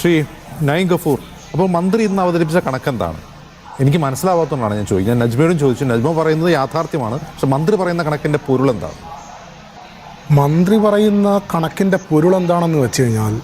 Shri nine Gafoor അപ്പോൾ മന്ത്രി ഇന്ന് അവതരിപ്പിച്ച കണക്കെന്താണ് എനിക്ക് മനസ്സിലാവാത്തതുകൊണ്ടാണ് ഞാൻ ചോദിക്കുന്നത്. നജ്മയോടും ചോദിച്ചു. നജ്മ പറയുന്നത് യാഥാർത്ഥ്യമാണ്. പക്ഷെ മന്ത്രി പറയുന്ന കണക്കിന്റെ പൊരുൾ എന്താണ്? മന്ത്രി പറയുന്ന കണക്കിന്റെ പൊരുൾ എന്താണെന്ന് വെച്ച് കഴിഞ്ഞാൽ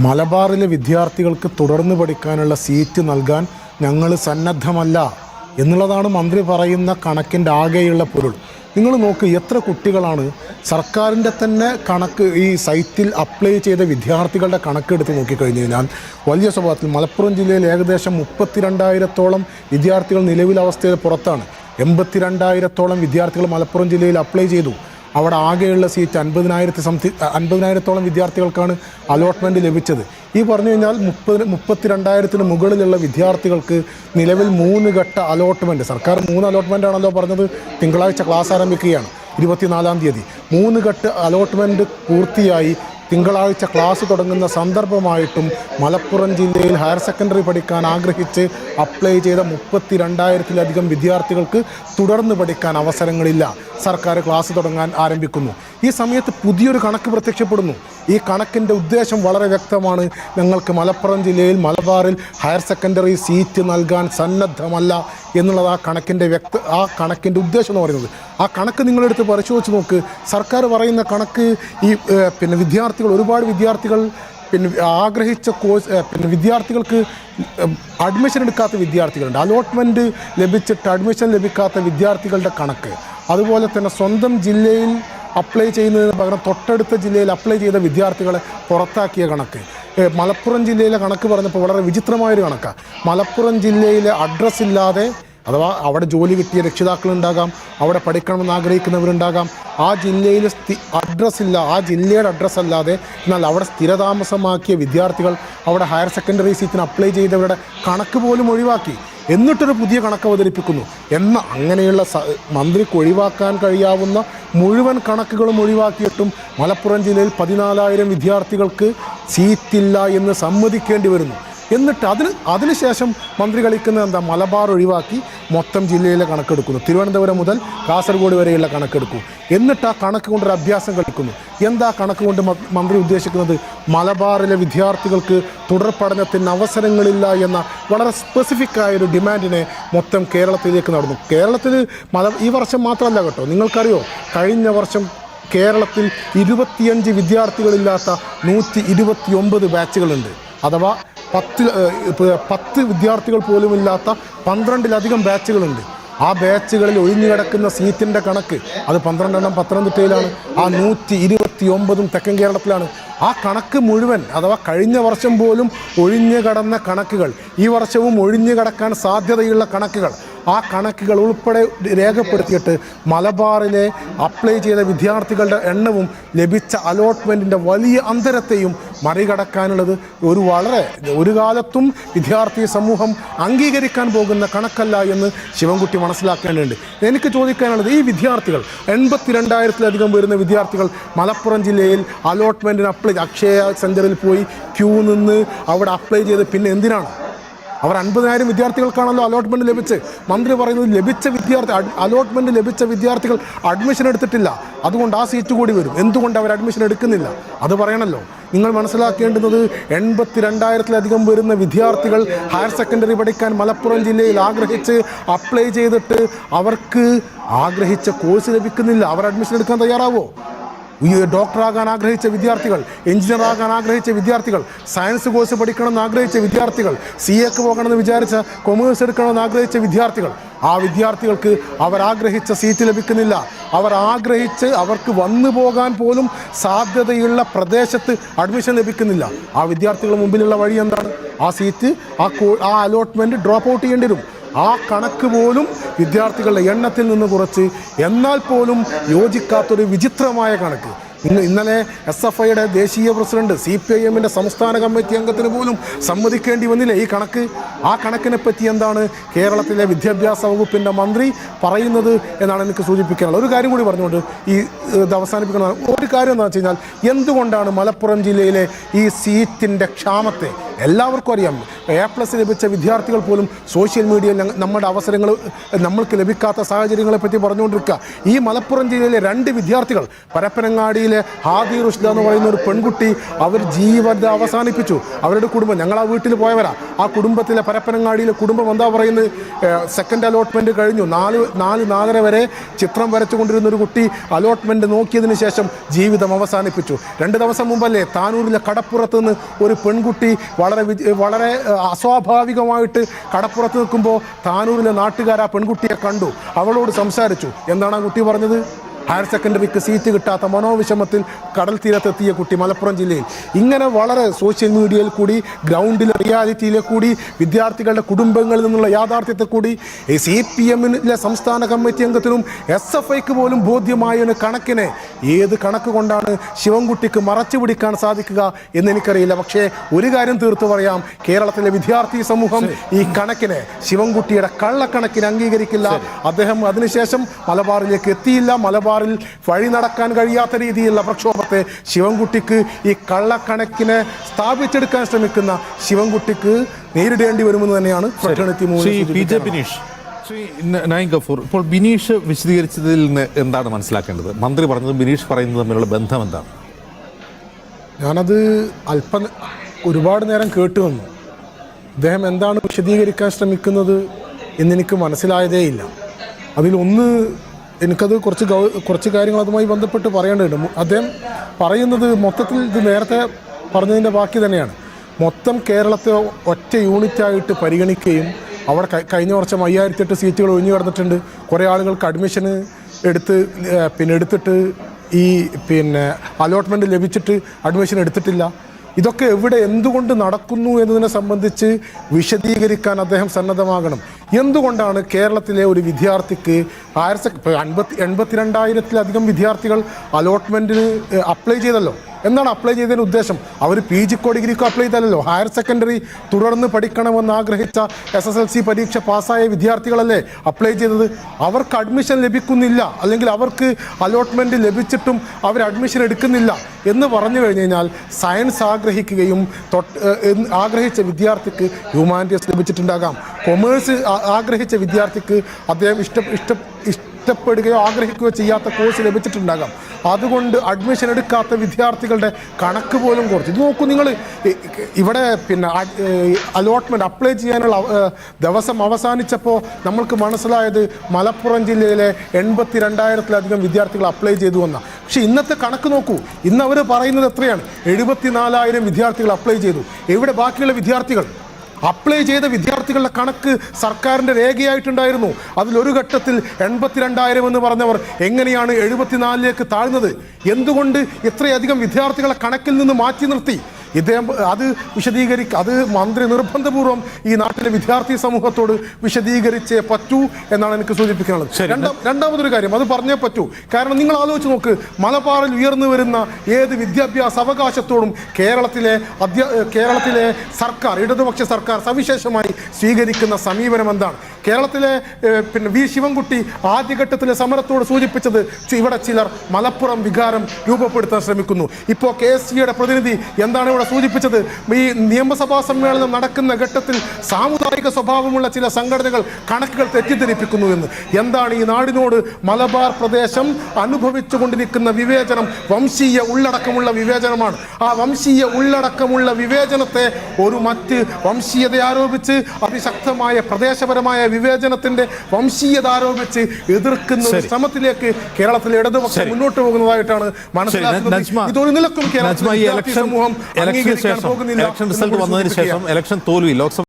മലബാറിലെ വിദ്യാർത്ഥികൾക്ക് തുടർന്ന് പഠിക്കാനുള്ള സീറ്റ് നൽകാൻ ഞങ്ങൾ സന്നദ്ധമല്ല. എന്നുള്ളതാണ് മന്ത്രി പറയുന്ന കണക്കിന്റെ ആകെയുള്ള പൊരുൾ. നിങ്ങൾ നോക്ക് എത്ര കുട്ടികളാണ് സർക്കാരിന്റെ തന്നെ കണക്ക് ഈ സൈറ്റിൽ അപ്ലൈ ചെയ്ത വിദ്യാർത്ഥികളുടെ കണക്കെടുത്ത് നോക്കിക്കഴിഞ്ഞ് കഴിഞ്ഞാൽ വലിയ സ്വഭാവത്തിൽ മലപ്പുറം ജില്ലയിൽ ഏകദേശം മുപ്പത്തിരണ്ടായിരത്തോളം വിദ്യാർത്ഥികൾ നിലവിലെ അവസ്ഥയിൽ പുറത്താണ്. എൺപത്തിരണ്ടായിരത്തോളം വിദ്യാർത്ഥികൾ മലപ്പുറം ജില്ലയിൽ അപ്ലൈ ചെയ്തു. അവിടെ ആകെയുള്ള സീറ്റ് അൻപതിനായിരത്തി സംതി അൻപതിനായിരത്തോളം വിദ്യാർത്ഥികൾക്കാണ് അലോട്ട്മെന്റ് ലഭിച്ചത്. ഈ പറഞ്ഞു കഴിഞ്ഞാൽ മുപ്പത് മുപ്പത്തിരണ്ടായിരത്തിന് മുകളിലുള്ള വിദ്യാർത്ഥികൾക്ക് നിലവിൽ മൂന്ന് ഘട്ട അലോട്ട്മെന്റ് സർക്കാർ മൂന്ന് അലോട്ട്മെന്റ് ആണല്ലോ പറഞ്ഞത് തിങ്കളാഴ്ച ക്ലാസ് ആരംഭിക്കുകയാണ് ഇരുപത്തിനാലാം തീയതി. മൂന്ന് ഘട്ട അലോട്ട്മെന്റ് പൂർത്തിയായി തിങ്കളാഴ്ച ക്ലാസ് തുടങ്ങുന്ന സന്ദർഭമായിട്ടും മലപ്പുറം ജില്ലയിൽ ഹയർ സെക്കൻഡറി പഠിക്കാൻ ആഗ്രഹിച്ച് അപ്ലൈ ചെയ്ത മുപ്പത്തി രണ്ടായിരത്തിലധികം വിദ്യാർത്ഥികൾക്ക് തുടർന്ന് പഠിക്കാൻ അവസരങ്ങളില്ല. സർക്കാർ ക്ലാസ് തുടങ്ങാൻ ആരംഭിക്കുന്നു. ഈ സമയത്ത് പുതിയൊരു കണക്ക് പ്രത്യക്ഷപ്പെടുന്നു. ഈ കണക്കിന്റെ ഉദ്ദേശം വളരെ വ്യക്തമാണ്. ഞങ്ങൾക്ക് മലപ്പുറം ജില്ലയിൽ മലബാറിൽ ഹയർ സെക്കൻഡറി സീറ്റ് നൽകാൻ സന്നദ്ധമല്ല എന്നുള്ളത് ആ കണക്കിന്റെ വ്യക്ത ആ കണക്കിന്റെ ഉദ്ദേശം എന്ന് പറയുന്നത്. ആ കണക്ക് നിങ്ങളെടുത്ത് പരിശോധിച്ച് നോക്ക്. സർക്കാർ പറയുന്ന കണക്ക് ഈ പിന്നെ വിദ്യാർത്ഥികൾ ഒരുപാട് വിദ്യാർത്ഥികൾ പിന്നെ ആഗ്രഹിച്ച കോഴ്സ് പിന്നെ വിദ്യാർത്ഥികൾക്ക് അഡ്മിഷൻ എടുക്കാത്ത വിദ്യാർത്ഥികളുണ്ട്. അലോട്ട്മെന്റ് ലഭിച്ചിട്ട് അഡ്മിഷൻ ലഭിക്കാത്ത വിദ്യാർത്ഥികളുടെ കണക്ക്. അതുപോലെ തന്നെ സ്വന്തം ജില്ലയിൽ അപ്ലൈ ചെയ്യുന്നതിന് പകരം തൊട്ടടുത്ത ജില്ലയിൽ അപ്ലൈ ചെയ്ത വിദ്യാർത്ഥികളെ പുറത്താക്കിയ കണക്ക്. മലപ്പുറം ജില്ലയിലെ കണക്ക് പറഞ്ഞപ്പോൾ വളരെ വിചിത്രമായൊരു കണക്കാണ് മലപ്പുറം ജില്ലയിലെ അഡ്രസ്സ് ഇല്ലാതെ അഥവാ അവിടെ ജോലി കിട്ടിയ രക്ഷിതാക്കളുണ്ടാകാം അവിടെ പഠിക്കണമെന്ന് ആഗ്രഹിക്കുന്നവരുണ്ടാകാം ആ ജില്ലയിൽ സ്ഥി അഡ്രസ്സില്ല ആ ജില്ലയുടെ അഡ്രസ്സ് അല്ലാതെ എന്നാൽ അവിടെ സ്ഥിരതാമസമാക്കിയ വിദ്യാർത്ഥികൾ അവിടെ ഹയർ സെക്കൻഡറി സീറ്റിന് അപ്ലൈ ചെയ്തവരുടെ കണക്ക് പോലും ഒഴിവാക്കി. എന്നിട്ടൊരു പുതിയ കണക്ക് അവതരിപ്പിക്കുന്നു. എന്ന അങ്ങനെയുള്ള മന്ത്രിക്ക് ഒഴിവാക്കാൻ കഴിയാവുന്ന മുഴുവൻ കണക്കുകളും ഒഴിവാക്കിയിട്ടും മലപ്പുറം ജില്ലയിൽ പതിനാലായിരം വിദ്യാർത്ഥികൾക്ക് സീറ്റില്ല എന്ന് സമ്മതിക്കേണ്ടി വരുന്നു. എന്നിട്ട് അതിന് അതിനുശേഷം മന്ത്രി കളിക്കുന്നത് എന്താ മലബാർ ഒഴിവാക്കി മൊത്തം ജില്ലയിലെ കണക്കെടുക്കുന്നു. തിരുവനന്തപുരം മുതൽ കാസർഗോഡ് വരെയുള്ള കണക്കെടുക്കും. എന്നിട്ട് ആ കണക്ക് കൊണ്ടൊരു അഭ്യാസം കളിക്കുന്നു. എന്താ കണക്ക് കൊണ്ട് മന്ത്രി ഉദ്ദേശിക്കുന്നത്? മലബാറിലെ വിദ്യാർത്ഥികൾക്ക് തുടർ പഠനത്തിന് അവസരങ്ങളില്ല എന്ന വളരെ സ്പെസിഫിക് ആയ ഒരു ഡിമാൻഡിനെ മൊത്തം കേരളത്തിലേക്ക് നടന്നു. കേരളത്തിൽ മല ഈ വർഷം മാത്രമല്ല കേട്ടോ. നിങ്ങൾക്കറിയോ? കഴിഞ്ഞ വർഷം കേരളത്തിൽ ഇരുപത്തിയഞ്ച് വിദ്യാർത്ഥികളില്ലാത്ത നൂറ്റി ഇരുപത്തി ഒമ്പത് ബാച്ചുകളുണ്ട് അഥവാ പത്ത് പത്ത് വിദ്യാർത്ഥികൾ പോലുമില്ലാത്ത പന്ത്രണ്ടിലധികം ബാച്ചുകളുണ്ട്. ആ ബാച്ചുകളിൽ ഒഴിഞ്ഞു കിടക്കുന്ന സീറ്റിന്റെ കണക്ക് അത് പന്ത്രണ്ടെണ്ണം പത്തനംതിട്ടയിലാണ് ആ നൂറ്റി ഇരുപത്തി ഒമ്പതും തെക്കൻ കേരളത്തിലാണ്. ആ കണക്ക് മുഴുവൻ അഥവാ കഴിഞ്ഞ വർഷം പോലും ഒഴിഞ്ഞു കടന്ന കണക്കുകൾ ഈ വർഷവും ഒഴിഞ്ഞു കിടക്കാൻ സാധ്യതയുള്ള കണക്കുകൾ ആ കണക്കുകൾ ഉൾപ്പെടെ രേഖപ്പെടുത്തിയിട്ട് മലബാറിലെ അപ്ലൈ ചെയ്ത വിദ്യാർത്ഥികളുടെ എണ്ണവും ലഭിച്ച അലോട്ട്മെന്റിന്റെ വലിയ അന്തരത്തെയും മറികടക്കാനുള്ളത് ഒരു വളരെ ഒരു കാലത്തും വിദ്യാർത്ഥി സമൂഹം അംഗീകരിക്കാൻ പോകുന്ന കണക്കല്ല എന്ന് ശിവൻകുട്ടി മനസ്സിലാക്കേണ്ടതുണ്ട്. എനിക്ക് ചോദിക്കാനുള്ളത് ഈ വിദ്യാർത്ഥികൾ എൺപത്തി രണ്ടായിരത്തിലധികം വരുന്ന വിദ്യാർത്ഥികൾ മലപ്പുറം ജില്ലയിൽ അലോട്ട്മെന്റിന് അപ്ലൈ അക്ഷയ സെന്ററിൽ പോയി ക്യൂ നിന്ന് അവിടെ അപ്ലൈ ചെയ്ത് പിന്നെ എന്തിനാണ്? അവർ അൻപതിനായിരം വിദ്യാർത്ഥികൾക്കാണല്ലോ അലോട്ട്മെന്റ് ലഭിച്ച്. മന്ത്രി പറയുന്നത് ലഭിച്ച വിദ്യാർത്ഥി അലോട്ട്മെന്റ് ലഭിച്ച വിദ്യാർത്ഥികൾ അഡ്മിഷൻ എടുത്തിട്ടില്ല. അതുകൊണ്ട് ആ സീറ്റ് കൂടി വരും. എന്തുകൊണ്ട് അവർ അഡ്മിഷൻ എടുക്കുന്നില്ല? അത് പറയണല്ലോ. നിങ്ങൾ മനസ്സിലാക്കേണ്ടുന്നത് എൺപത്തി രണ്ടായിരത്തിലധികം വരുന്ന വിദ്യാർത്ഥികൾ ഹയർ സെക്കൻഡറി പഠിക്കാൻ മലപ്പുറം ജില്ലയിൽ ആഗ്രഹിച്ച് അപ്ലൈ ചെയ്തിട്ട് അവർക്ക് ആഗ്രഹിച്ച കോഴ്സ് ലഭിക്കുന്നില്ല. അവർ അഡ്മിഷൻ എടുക്കാൻ തയ്യാറാവോ? ഡോക്ടറാകാൻ ആഗ്രഹിച്ച വിദ്യാർത്ഥികൾ എഞ്ചിനീയർ ആകാൻ ആഗ്രഹിച്ച വിദ്യാർത്ഥികൾ സയൻസ് കോഴ്സ് പഠിക്കണമെന്ന് ആഗ്രഹിച്ച വിദ്യാർത്ഥികൾ സി എക്ക് പോകണമെന്ന് വിചാരിച്ച കൊമേഴ്സ് എടുക്കണമെന്ന് ആഗ്രഹിച്ച വിദ്യാർത്ഥികൾ ആ വിദ്യാർത്ഥികൾക്ക് അവർ ആഗ്രഹിച്ച സീറ്റ് ലഭിക്കുന്നില്ല. അവർ ആഗ്രഹിച്ച് അവർക്ക് വന്നു പോകാൻ പോലും സാധ്യതയുള്ള പ്രദേശത്ത് അഡ്മിഷൻ ലഭിക്കുന്നില്ല. ആ വിദ്യാർത്ഥികളുടെ മുമ്പിലുള്ള വഴി എന്താണ്? ആ സീറ്റ് ആ ആ അലോട്ട്മെന്റ് ഡ്രോപ്പ് ഔട്ട് ചെയ്യേണ്ടി വരും. ആ കണക്ക് പോലും വിദ്യാർത്ഥികളുടെ എണ്ണത്തിൽ നിന്ന് കുറച്ച് എന്നാൽ പോലും യോജിക്കാത്തൊരു വിചിത്രമായ കണക്ക്. ഇന്ന് ഇന്നലെ എസ് എഫ് ഐയുടെ ദേശീയ പ്രസിഡന്റ് സി പി ഐ എമ്മിന്റെ സംസ്ഥാന കമ്മിറ്റി അംഗത്തിന് പോലും സമ്മതിക്കേണ്ടി വന്നില്ല. ഈ കണക്ക് ആ കണക്കിനെ പറ്റി എന്താണ് കേരളത്തിലെ വിദ്യാഭ്യാസ വകുപ്പിന്റെ മന്ത്രി പറയുന്നത് എന്നാണ് എനിക്ക് സൂചിപ്പിക്കാനുള്ളത്. ഒരു കാര്യം കൂടി പറഞ്ഞുകൊണ്ട് ഈ ഇത് അവസാനിപ്പിക്കണം. ഒരു കാര്യം എന്താണെന്ന് വെച്ച് കഴിഞ്ഞാൽ എന്തുകൊണ്ടാണ് മലപ്പുറം ജില്ലയിലെ ഈ സീറ്റിന്റെ ക്ഷാമത്തെ എല്ലാവർക്കും അറിയാം. എ പ്ലസ് ലഭിച്ച വിദ്യാർത്ഥികൾ പോലും സോഷ്യൽ മീഡിയയിൽ നമ്മുടെ അവസരങ്ങൾ നമ്മൾക്ക് ലഭിക്കാത്ത സാഹചര്യങ്ങളെപ്പറ്റി പറഞ്ഞുകൊണ്ടിരിക്കുക. ഈ മലപ്പുറം ജില്ലയിലെ രണ്ട് വിദ്യാർത്ഥികൾ പരപ്പനങ്ങാടിയിലെ ഹാദി റുഷ്ദ എന്ന് പറയുന്ന ഒരു പെൺകുട്ടി അവർ ജീവിതം അവസാനിപ്പിച്ചു. അവരുടെ കുടുംബം ഞങ്ങൾ ആ വീട്ടിൽ പോയവരാ. ആ കുടുംബത്തിലെ പരപ്പനങ്ങാടിയിലെ കുടുംബം എന്താ പറയുന്നത്? സെക്കൻഡ് അലോട്ട്മെന്റ് കഴിഞ്ഞു. നാല് നാല് നാലര വരെ ചിത്രം വരച്ചുകൊണ്ടിരുന്ന ഒരു കുട്ടി അലോട്ട്മെന്റ് നോക്കിയതിന് ശേഷം ജീവിതം അവസാനിപ്പിച്ചു. രണ്ട് ദിവസം മുമ്പല്ലേ താനൂരിലെ കടപ്പുറത്ത് നിന്ന് ഒരു പെൺകുട്ടി വളരെ വളരെ അസ്വാഭാവികമായിട്ട് കടപ്പുറത്ത് നിൽക്കുമ്പോൾ താനൂരിലെ നാട്ടുകാർ ആ പെൺകുട്ടിയെ കണ്ടു. അവളോട് സംസാരിച്ചു. എന്താണ് ആ കുട്ടി പറഞ്ഞത്? ഹയർ സെക്കൻഡറിക്ക് സീറ്റ് കിട്ടാത്ത മനോവിഷമത്തിൽ കടൽ തീരത്തെത്തിയ കുട്ടി മലപ്പുറം ജില്ലയിൽ. ഇങ്ങനെ വളരെ സോഷ്യൽ മീഡിയയിൽ കൂടി ഗ്രൗണ്ടിലെ റിയാലിറ്റിയിലെ കൂടി വിദ്യാർത്ഥികളുടെ കുടുംബങ്ങളിൽ നിന്നുള്ള യാഥാർത്ഥ്യത്തെ കൂടി സി പി എമ്മിലെ സംസ്ഥാന കമ്മിറ്റി അംഗത്തിനും എസ് എഫ് ഐക്ക് പോലും ബോധ്യമായ ഒരു കണക്കിനെ ഏത് കണക്ക് കൊണ്ടാണ് ശിവൻകുട്ടിക്ക് മറച്ചു പിടിക്കാൻ സാധിക്കുക എന്ന് എനിക്കറിയില്ല. പക്ഷേ ഒരു കാര്യം തീർത്തു പറയാം. കേരളത്തിലെ വിദ്യാർത്ഥി സമൂഹം ഈ കണക്കിനെ ശിവൻകുട്ടിയുടെ കള്ളക്കണക്കിന് അംഗീകരിക്കില്ല. അദ്ദേഹം അതിനുശേഷം മലബാറിലേക്ക് എത്തിയില്ല. മലബാറിൽ വഴി നടക്കാൻ കഴിയാത്ത രീതിയിലുള്ള പ്രക്ഷോഭത്തെ ശിവൻകുട്ടിക്ക് ഈ കള്ളക്കണക്കിനെ സ്ഥാപിച്ചെടുക്കാൻ ശ്രമിക്കുന്ന ശിവൻകുട്ടിക്ക് നേരിടേണ്ടി വരുമെന്ന് തന്നെയാണ് ബിനീഷ്. ഇപ്പോൾ ബിനീഷ് വിശദീകരിച്ചതിൽ നിന്ന് എന്താണ് മനസ്സിലാക്കേണ്ടത്? മന്ത്രി പറഞ്ഞത് ബിനീഷ് പറയുന്നത് തമ്മിലുള്ള ബന്ധം എന്താണ്? ഞാനത് അല്പം ഒരുപാട് നേരം കേട്ടു വന്നു. അദ്ദേഹം എന്താണ് വിശദീകരിക്കാൻ ശ്രമിക്കുന്നത് എന്നെനിക്ക് മനസ്സിലായതേയില്ല. അതിലൊന്ന് എനിക്കത് കുറച്ച് കുറച്ച് കാര്യങ്ങൾ അതുമായി ബന്ധപ്പെട്ട് പറയേണ്ടതുണ്ട്. അദ്ദേഹം പറയുന്നത് മൊത്തത്തിൽ ഇത് നേരത്തെ പറഞ്ഞതിന്റെ ബാക്കി തന്നെയാണ്. മൊത്തം കേരളത്തെ ഒറ്റ യൂണിറ്റായിട്ട് പരിഗണിക്കുകയും അവിടെ കഴി- കഴിഞ്ഞ വർഷം അയ്യായിരത്തി എട്ട് സീറ്റുകൾ ഒഴിഞ്ഞു കിടന്നിട്ടുണ്ട്. കുറേ ആളുകൾക്ക് അഡ്മിഷന് എടുത്ത് പിന്നെ എടുത്തിട്ട് ഈ പിന്നെ അലോട്ട്മെന്റ് ലഭിച്ചിട്ട് അഡ്മിഷൻ എടുത്തിട്ടില്ല. ഇതൊക്കെ എവിടെ എന്തുകൊണ്ട് നടക്കുന്നു എന്നതിനെ സംബന്ധിച്ച് വിശദീകരിക്കാൻ അദ്ദേഹം സന്നദ്ധമാകണം. എന്തുകൊണ്ടാണ് കേരളത്തിലെ ഒരു വിദ്യാർത്ഥിക്ക് ഹയർ സെക് ഇപ്പോൾ അൻപത്തി എൺപത്തിരണ്ടായിരത്തിലധികം വിദ്യാർത്ഥികൾ അലോട്ട്മെന്റിന് അപ്ലൈ ചെയ്തല്ലോ? എന്താണ് അപ്ലൈ ചെയ്തതിന് ഉദ്ദേശം. അവർ പി ജിക്കോ ഡിഗ്രിക്കോ അപ്ലൈ ചെയ്തല്ലോ ഹയർ സെക്കൻഡറി തുടർന്ന് പഠിക്കണമെന്ന് ആഗ്രഹിച്ച എസ് എസ് എൽ സി പരീക്ഷ പാസ്സായ വിദ്യാർത്ഥികളല്ലേ അപ്ലൈ ചെയ്തത്? അവർക്ക് അഡ്മിഷൻ ലഭിക്കുന്നില്ല. അല്ലെങ്കിൽ അവർക്ക് അലോട്ട്മെന്റ് ലഭിച്ചിട്ടും അവർ അഡ്മിഷൻ എടുക്കുന്നില്ല എന്ന് പറഞ്ഞു കഴിഞ്ഞു കഴിഞ്ഞാൽ സയൻസ് ആഗ്രഹിക്കുകയും ആഗ്രഹിച്ച വിദ്യാർത്ഥിക്ക് ഹ്യൂമാനിറ്റീസ് ലഭിച്ചിട്ടുണ്ടാകാം. കൊമേഴ്സ് ആഗ്രഹിച്ച വിദ്യാർത്ഥിക്ക് അദ്ദേഹം ഇഷ്ട ഇഷ്ട ഇഷ്ടപ്പെടുകയോ ആഗ്രഹിക്കുകയോ ചെയ്യാത്ത കോഴ്സ് ലഭിച്ചിട്ടുണ്ടാകാം. അതുകൊണ്ട് അഡ്മിഷൻ എടുക്കാത്ത വിദ്യാർത്ഥികളുടെ കണക്ക് പോലും കുറച്ച്. ഇത് നോക്കൂ നിങ്ങൾ ഇവിടെ പിന്നെ അലോട്ട്മെന്റ് അപ്ലൈ ചെയ്യാനുള്ള ദിവസം അവസാനിച്ചപ്പോൾ നമ്മൾക്ക് മനസ്സിലായത് മലപ്പുറം ജില്ലയിലെ എൺപത്തി രണ്ടായിരത്തിലധികം വിദ്യാർത്ഥികൾ അപ്ലൈ ചെയ്തു വന്ന പക്ഷേ ഇന്നത്തെ കണക്ക് നോക്കൂ. ഇന്ന് അവർ പറയുന്നത് എത്രയാണ്? എഴുപത്തിനാലായിരം വിദ്യാർത്ഥികൾ അപ്ലൈ ചെയ്തു. എവിടെ ബാക്കിയുള്ള വിദ്യാർത്ഥികൾ? അപ്ലൈ ചെയ്ത വിദ്യാർത്ഥികളുടെ കണക്ക് സർക്കാരിന്റെ രേഖയായിട്ടുണ്ടായിരുന്നു. അതിലൊരു ഘട്ടത്തിൽ എൺപത്തിരണ്ടായിരം എന്ന് പറഞ്ഞവർ എങ്ങനെയാണ് എഴുപത്തിനാലിലേക്ക് താഴ്ന്നത്? എന്തുകൊണ്ട് ഇത്രയധികം വിദ്യാർത്ഥികളെ കണക്കിൽ നിന്ന് മാറ്റി നിർത്തി? ഇദ്ദേഹം അത് വിശദീകരിക്ക അത് മന്ത്രി നിർബന്ധപൂർവം ഈ നാട്ടിലെ വിദ്യാർത്ഥി സമൂഹത്തോട് വിശദീകരിച്ചേ പറ്റൂ എന്നാണ് എനിക്ക് സൂചിപ്പിക്കാനുള്ളത്. രണ്ടാമതൊരു കാര്യം അത് പറഞ്ഞേ പറ്റൂ. കാരണം നിങ്ങൾ ആലോചിച്ച് നോക്ക് മലബാറിൽ ഉയർന്നു വരുന്ന ഏത് വിദ്യാഭ്യാസ അവകാശത്തോടും കേരളത്തിലെ അധ്യാ കേരളത്തിലെ സർക്കാർ ഇടതുപക്ഷ സർക്കാർ സവിശേഷമായി സ്വീകരിക്കുന്ന സമീപനം എന്താണ്? കേരളത്തിലെ പിന്നെ വി ശിവൻകുട്ടി ആദ്യഘട്ടത്തിലെ സമരത്തോട് സൂചിപ്പിച്ചത് ഇവിടെ ചിലർ മലപ്പുറം വികാരം രൂപപ്പെടുത്താൻ ശ്രമിക്കുന്നു. ഇപ്പോൾ കെ എസ് സിയുടെ പ്രതിനിധി എന്താണ് ഇവിടെ സൂചിപ്പിച്ചത് ഈ നിയമസഭാ സമ്മേളനം നടക്കുന്ന ഘട്ടത്തിൽ സാമുദായിക സ്വഭാവമുള്ള ചില സംഘടനകൾ കണക്കുകൾ തെറ്റിദ്ധരിപ്പിക്കുന്നു എന്ന്. എന്താണ് ഈ നാടിനോട് മലബാർ പ്രദേശം അനുഭവിച്ചുകൊണ്ടിരിക്കുന്ന വിവേചനം? വംശീയ ഉള്ളടക്കമുള്ള വിവേചനമാണ്. ആ വംശീയ ഉള്ളടക്കമുള്ള വിവേചനത്തെ ഒരു മറ്റ് വംശീയത ആരോപിച്ച് അതിശക്തമായ പ്രദേശപരമായ വിവേചനത്തിന്റെ വംശീയത ആരോപിച്ച് എതിർക്കുന്ന. ശ്രമത്തിലേക്ക് കേരളത്തിലെ ഇടതുപക്ഷം മുന്നോട്ട് പോകുന്നതായിട്ടാണ് മനസ്സിലാക്കുന്നത്. ഇതൊരു നിലക്കും കേരള കേരളത്തിലെ വിദ്യാർത്ഥി ഇലക്ഷൻ ശേഷം ഇലക്ഷൻ റിസൾട്ട് വന്നതിന് ശേഷം ഇലക്ഷൻ തോൽവി. ലോക്സഭ